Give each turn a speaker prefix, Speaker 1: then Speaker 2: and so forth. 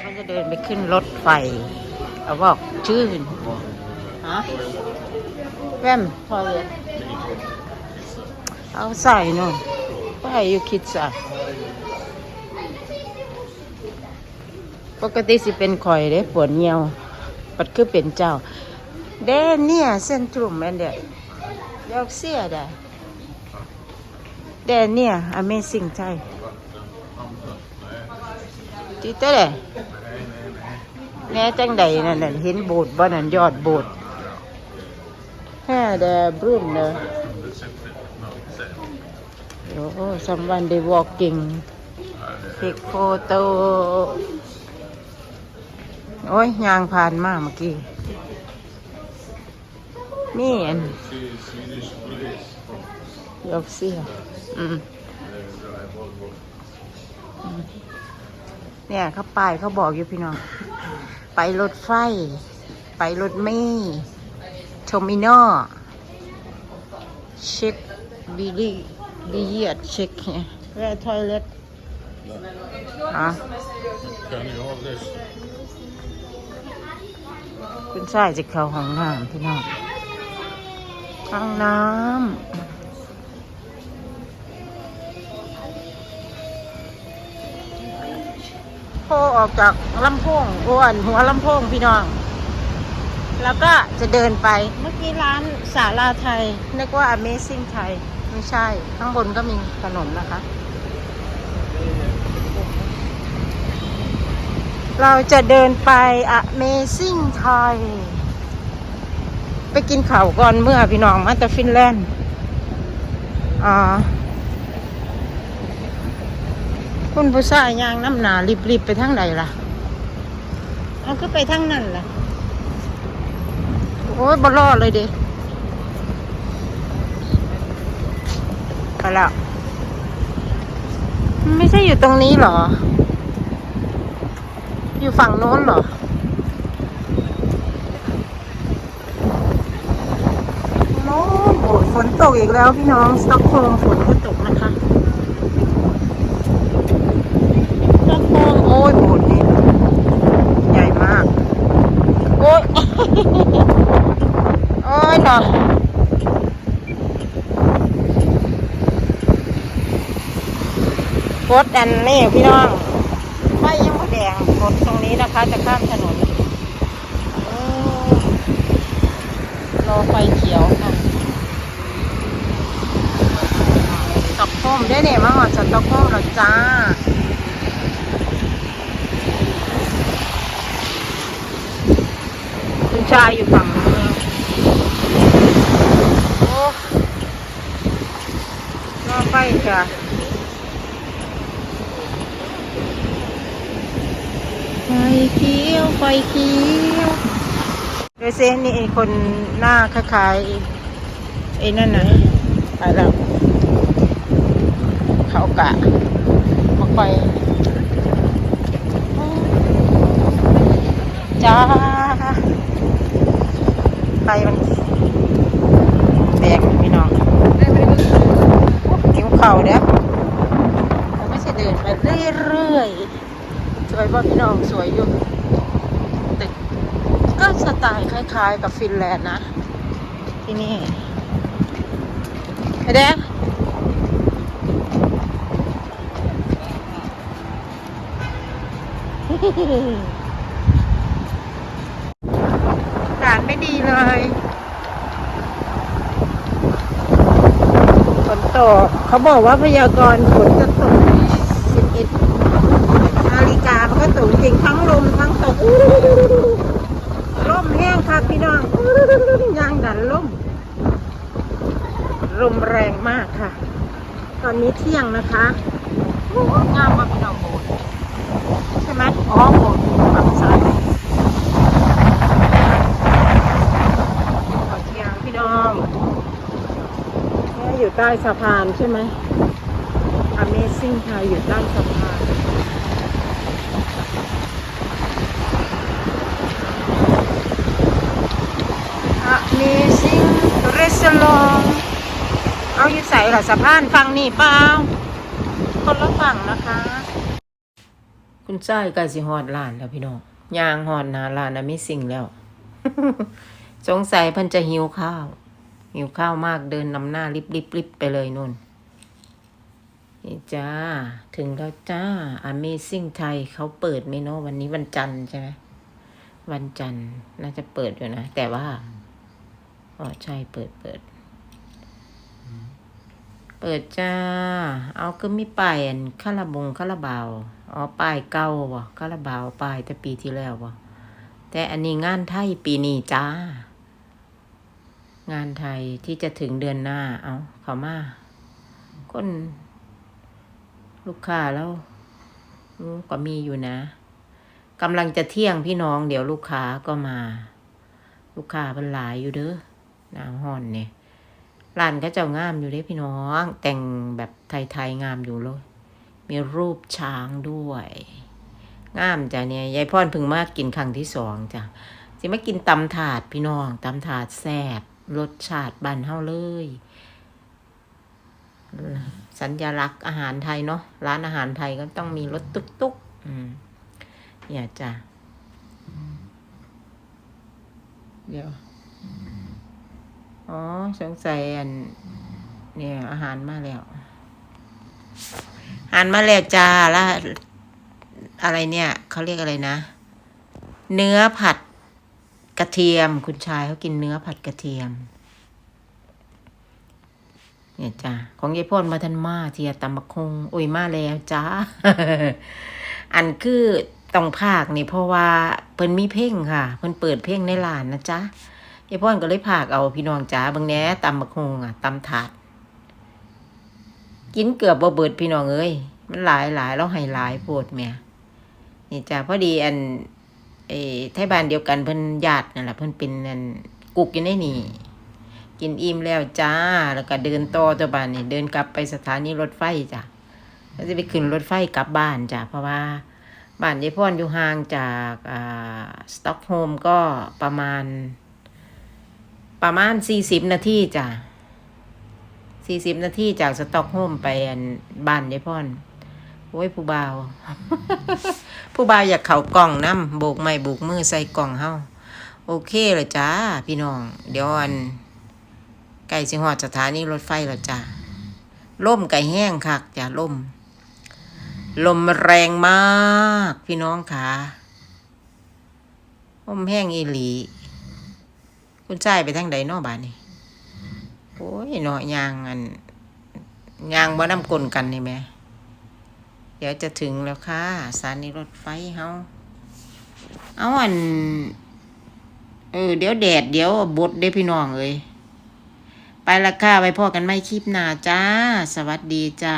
Speaker 1: เราก็จะเดินไปขึ้นรถไฟเอาบอกชื่อฮะแว่มพอเลยเอาใส่หน่อยว่าให้อยู่คิดซะปกติสิเป็นคอยเด้ปวดเงียว ปัดคือเป็นเจ้าเดนเนี่ยเส้นตรุมแม่นเด็ดยอกเสียได้เดนเนี่ย amazing ใช่ ต้เลยแน่จังใดนั่นน่ะเห็นโบสถ์บ่นั่นยอดโบสถ์แฮ่เดบรุ่นเนอะโอ้ someone they walking take photo โอ้ยยางผ่านมากเมื่อกี้นี่อันยกเสียอืม เนี่ยเขาป้ายเขาบอกอยู่พี่น้อง ไปรถไฟ ไปรถเมล์โทมินอเช็คบีดีบีเยียดเช็คเนี่ยแร่ทอยเล็ตอะ
Speaker 2: Turning all this.
Speaker 1: คุณชายจะเข้าห้องน้ำพี่น้องห้องน้ำ โผล่ออกจากลำโพงอ้วนหัวลำโพงพี่น้อง แล้วก็จะเดินไปเมื่อกี้ร้านสาลาไทยนึกว่า Amazing ไทย ไม่ใช่ ข้างบนก็มีขนมนะคะ เราจะเดินไป Amazing ไทย ไปกินข้าวก่อนเมื่อพี่น้องมาจากฟินแลนด์อ่า คุณผู้ชายยางน้ำหนารีบๆไปทางไหนล่ะ เอาก็ไปทางนั้นล่ะ โอ้ยบรอเลยเดิไปแล้วไม่ใช่อยู่ตรงนี้หรอ อยู่ฝั่งโน้นหรอโน้นโอ้ยฝนตกอีกแล้วพี่น้องสต็อกโฮล์มฝนก็ตกนะคะสต็อกโฮล์มโอ้ยโบสถ์นี่ใหญ่มาก โอ้ย โอ้ยหนอรถอันนี่พี่น้องไฟยังไม่แดงรถตรงนี้นะคะ จะข้ามถนนโอ้รอไฟเขียวค่ะสต็อกโฮล์มได้เนี่ยมาหอดสต็อกโฮล์มแล้วจ้าคุณชายอยู่ฝั่งนู้นโอ้ร อไฟจ้ะไฟเขียว ไฟเขียวโดยเซนนี่ไอ้คนหน้าคล้ายๆไอ้นั่นน่ะไปแล้วเขากะมาคอยจ้าไปมันแดงพี่น้องนิ้ เข่าเด้อเราไม่ใช่เดินไปเรื่อยๆสวยป่ะพี่น้องสวยอยู่ตึกก็สไตล์คล้าย ๆ กับฟินแลนด์นะ ที่นี่ไอ้แดงอากาศไม่ดีเลยฝน ตกเขาบอกว่าพยากรณ์ฝนจะตก11นาฬิกามันก็ตกจริงทั้งลมทั้งตกลมแห้งค่ะพี่น้องยางดันลมลมแรงมากค่ะ ตอนนี้เที่ยงนะคะงามมากพี่น้องโบสถ์ใช่ไหมอ๋อโบสถ์ฝั่งซ้าย ขอเชียงพี่น้อง ที่อยู่ใต้สะพานใช่ไหม Amazing ค่ะอยู่ใต้สะพาน Amazing Restaurant เอาอยู่ใส่หรอสะพานฟังนี่เปล่าคนละฝั่งนะคะ คุณชายกล้สิฮอดร้านแล้วพี่น้องยางฮอดนาร้านน่ะมีสิ่งแล้ว สงสัยพิ่นจะหิวข้าว หิวข้าวมากเดินนำหน้าริบริบริบไปเลยนุ่นนี่จ้า ถึงแล้วจ้า Amazing ไทยเขาเปิดไหมเนาะวันนี้วันจันทร์ใช่ไหมวันจันทร์น่าจะเปิดอยู่นะ แต่ว่าอ๋อใช่เปิดเปิด เปิดจ้า เอาก็ไมีป้ายอันคาราบงคาราบาวอ๋อป้ายเก่าบ่คาราบาวป้ายแต่ปีที่แล้วบ่แต่อันนี้งานไทยปีนี้จ้า งานไทยที่จะถึงเดือนหน้า เอาเขามาคนลูกค้าแล้วก็มีอยู่นะกำลังจะเที่ยงพี่น้อง เดี๋ยวลูกค้าก็มา ลูกค้าเป็นหลายอยู่เด้อหนาวห่อนเนี่ยร้านก็เจ้างามอยู่เด้พี่น้อง แต่งแบบไทยๆงามอยู่เลย มีรูปช้างด้วย งามจ้ะเนี่ยยายพ่อนพึ่งมากินครั้งที่สองจ้ะสิมากินตำถาดพี่น้องตำถาดแซ่บ รสชาติบ้านเฮาเลย สัญลักษณ์อาหารไทยเนาะร้านอาหารไทยก็ต้องมีรถตุ๊กตุ๊กอืมเนี่ยจ้ะเดี๋ยว อ๋อ สงสัยอัน เนี่ย อาหารมาแล้ว อาหารมาแล้วจ้าแล้วอะไรเนี่ย เขาเรียกอะไรนะ เนื้อผัด กระเทียม คุณชายเขากินเนื้อผัดกระเทียม เนี่ยจ้าของยายพ่นมาทันมาเทียตำบักคงโอ้ยมาแล้วจ้าอันคือต้องภาคนี่เพราะว่าเพิ่นมีเพ่งค่ะ เพิ่นเปิดเพ่งในร้านนะจ๊ะยายพ่อนก็เลยพากเอาพี่น้องจ๋าบางแหน่ตำบักฮงอะตำถาด กินเกือบบ่เบิดพี่น้องเอ้ยมันหลายหลายแล้วให้หลายโพดแม่นี่จ้าพอดีอัน เออไทยบ้านเดียวกันเพิ่นญาตินั่นแหละเพิ่นเป็นอันกุกอยู่ในนี่กินอิ่มแล้วจ้า แล้วก็เดินต่อตัวบ้านนี่เดินกลับไปสถานีรถไฟจ้ะแล้วจะไปขึ้นรถไฟกลับบ้านจ้ะเพราะว่าบ้านยายพ่อนอยู่ห่างจากอ่าสต็อกโฮมก็ประมาณ ประมาณสี่สิบนาทีจ้ะสี่สิบนาทีจากสต็อกโฮมไปบ้านยายพ่อนโอ้ยผู้บ่าว ผู้บ่าวอยากเข่ากล่องน้ำโบกไม้โบกมือใส่กล่องเฮาโอเคเลยจ้าพี่น้อง เดี๋ยวอันไก่สิหอดสถานีรถไฟล้วจ้าล่มไก่แห้งคักจ้ะล่ม ลมแรงมาก พี่น้องค่ะลมแห้งอีหลี คุณชายไปทางใดนอบานนี่โอ้ยเนาะยางอันยางบ่น้ำกลนกันนี่แหม่ เดี๋ยวจะถึงแล้วค่ะสถานีรถไฟเฮาเอาอันเออเดี๋ยวแดดเดี๋ยวบดเด้พี่น้องเลย ไปละค่ะไว้พ่อกันไม่คลิปหน้าจ้า สวัสดีจ้า